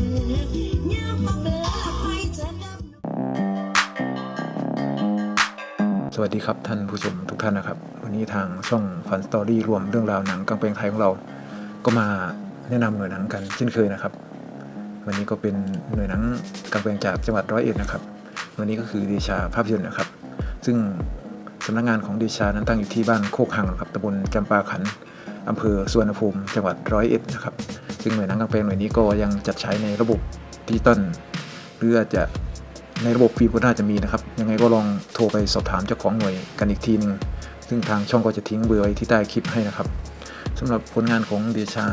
สวัสดีครับท่านผู้ชมทุกท่านนะครับ วันนี้ทางช่องฟันสตอรี่รวมเรื่องราวหนังกางเพงไทยของเรา ก็มาแนะนำหน่วยหนังกันเช่นเคยนะครับ วันนี้ก็เป็นหน่วยหนังกางเพงจากจังหวัดร้อยเอ็ดนะครับ วันนี้ก็คือเดชาภาพยนตร์นะครับ ซึ่งสำนักงานของเดชานั้นตั้งอยู่ที่บ้านโคกหังครับตำบลจำปาขันอำเภอสวนภูมิจังหวัดร้อยเอ็ดนะครับ ซึ่งหน่วยหนังกลางแปลงหน่วยนี้ก็ยังจัดใช้ในระบบดิจิตอลหรืออาจจะในระบบฟิล์มก็น่าจะมีนะครับ ยังไงก็ลองโทรไปสอบถามเจ้าของหน่วยกันอีกทีหนึง ซึ่งทางช่องก็จะทิ้งเบอร์ไว้ที่ใต้คลิปให้นะครับสำหรับผลงานของเดชา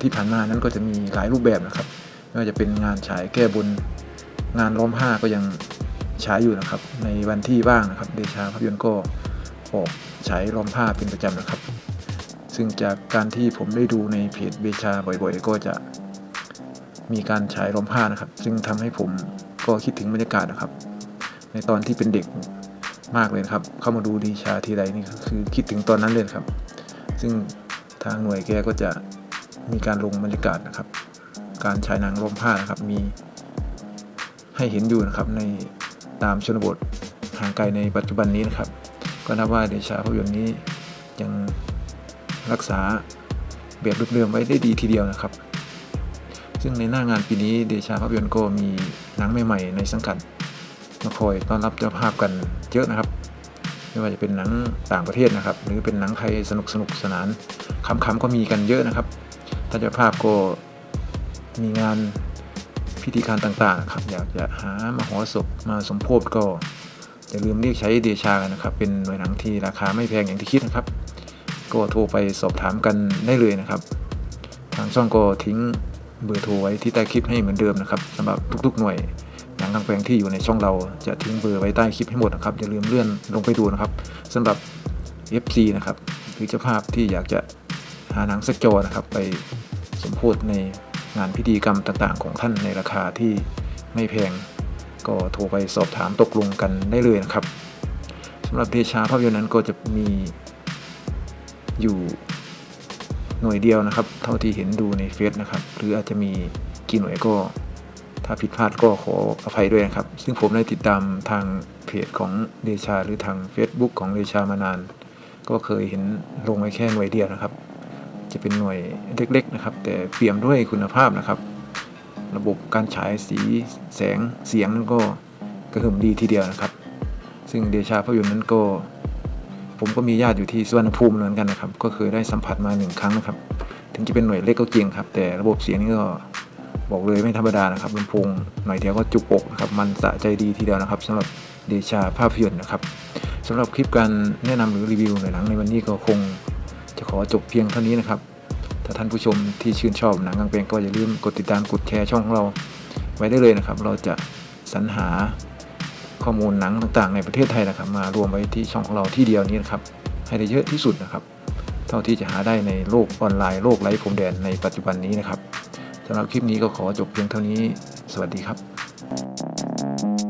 ที่ผ่านมานั้นก็จะมีหลายรูปแบบนะครับไม่ว่าจะเป็นงานฉายแก้บนงานล้อมผ้าก็ยังฉายอยู่นะครับ ในวันที่ว่างนะครับ เดชาภาพยนตร์ก็ออกฉายล้อมผ้าเป็นประจำนะครับ ซึ่งจากการที่ผมได้ดูในเพจเดชาบ่อยๆ ก็จะมีการฉายล้อมผ้านะครับ ซึ่งทำให้ผมก็คิดถึงบรรยากาศนะครับ ในตอนที่เป็นเด็กมากเลยครับ เข้ามาดูดีชาทีไรนี่คือคิดถึงตอนนั้นเลยครับ ซึ่งทางหน่วยแกก็จะมีการลงบรรยากาศนะครับ การฉายหนังล้อมผ้านะครับมีให้เห็นอยู่นะครับในตามชนบทห่างไกลในปัจจุบันนี้นะครับ ก็นับว่าเดชาภาพยนตร์นี้ยัง รักษาแบบเดิมๆไว้ได้ดีทีเดียวนะครับ ซึ่งในหน้างานปีนี้เดชาภาพยนตร์ก็มีหนังใหม่ๆในสังกัดมาคอยต้อนรับเจ้าภาพกันเยอะนะครับ ไม่ว่าจะเป็นหนังต่างประเทศนะครับ หรือเป็นหนังไทยสนุกสนุกสนานคำๆก็มีกันเยอะนะครับท่านเจ้าภาพก็มีงานพิธีการต่างๆนะครับอยากจะหามาหอศพมาสมโพธก็อย่าลืมเรียกใช้เดชากันนะครับ เป็นหน่วยหนังที่ราคาไม่แพงอย่างที่คิดนะครับ ก็โทรไปสอบถามกันได้เลยนะครับ ทางช่องก็ทิ้งเบอร์โทรไว้ที่ใต้คลิปให้เหมือนเดิมนะครับสำหรับทุกๆหน่วยหนังกลางแปลงที่อยู่ในช่องเราจะทิ้งเบอร์ไว้ใต้คลิปให้หมดนะครับอย่าลืมเลื่อนลงไปดูนะครับสำหรับ FC นะครับหรือเจ้าภาพที่อยากจะหาหนังสักจอนะครับ ไปสมโพธในงานพิธีกรรมต่างๆ ของท่านในราคาที่ไม่แพง ก็โทรไปสอบถามตกลงกันได้เลยนะครับสำหรับเดชาภาพยนตร์นั้นก็จะมี อยู่หน่วยเดียวนะครับ เท่าที่เห็นดูในเฟซนะครับ หรืออาจจะมีกี่หน่วยก็ ถ้าผิดพลาดก็ขออภัยด้วยนะครับ ซึ่งผมได้ติดตามทางเพจของเดชา หรือทาง Facebook ของเดชามานาน ก็เคยเห็นลงไว้แค่หน่วยเดียวนะครับ จะเป็นหน่วยเล็ก ๆ นะครับ แต่เปี่ยมด้วยคุณภาพนะครับ ระบบการฉายสีแสงเสียงนั้นก็กระหึ่มดีทีเดียวนะครับ ซึ่งเดชาภาพยนตร์นั้นก็ ผมก็มีญาติอยู่ที่สุวรรณภูมิเหมือนกันนะครับ ก็เคยได้สัมผัสมาหนึ่งครั้งนะครับ ถึงจะเป็นหน่วยเล็กก็จริงครับ แต่ระบบเสียงนี่ก็บอกเลยไม่ธรรมดานะครับลำโพงหน่อยเดียวก็จุกอกนะครับ มันสะใจดีทีเดียวนะครับสำหรับเดชาภาพยนตร์นะครับสำหรับคลิปการแนะนำหรือรีวิวหน่วยหนังในวันนี้ก็คง จะขอจบเพียงเท่านี้นะครับ ถ้าท่านผู้ชมที่ชื่นชอบหนังกลางแปลงก็อย่าลืมกดติดตามกดแชร์ช่องของเราไว้ได้เลยนะครับ เราจะสรรหา ข้อมูลหนังต่างๆ ในประเทศไทยนะครับ มารวมไว้ที่ช่องของเราที่เดียวนี้นะครับ ให้ได้เยอะที่สุดนะครับ เท่าที่จะหาได้ในโลกออนไลน์โลกไร้พรมแดนในปัจจุบันนี้นะครับสำหรับคลิปนี้ก็ขอจบเพียงเท่านี้ สวัสดีครับ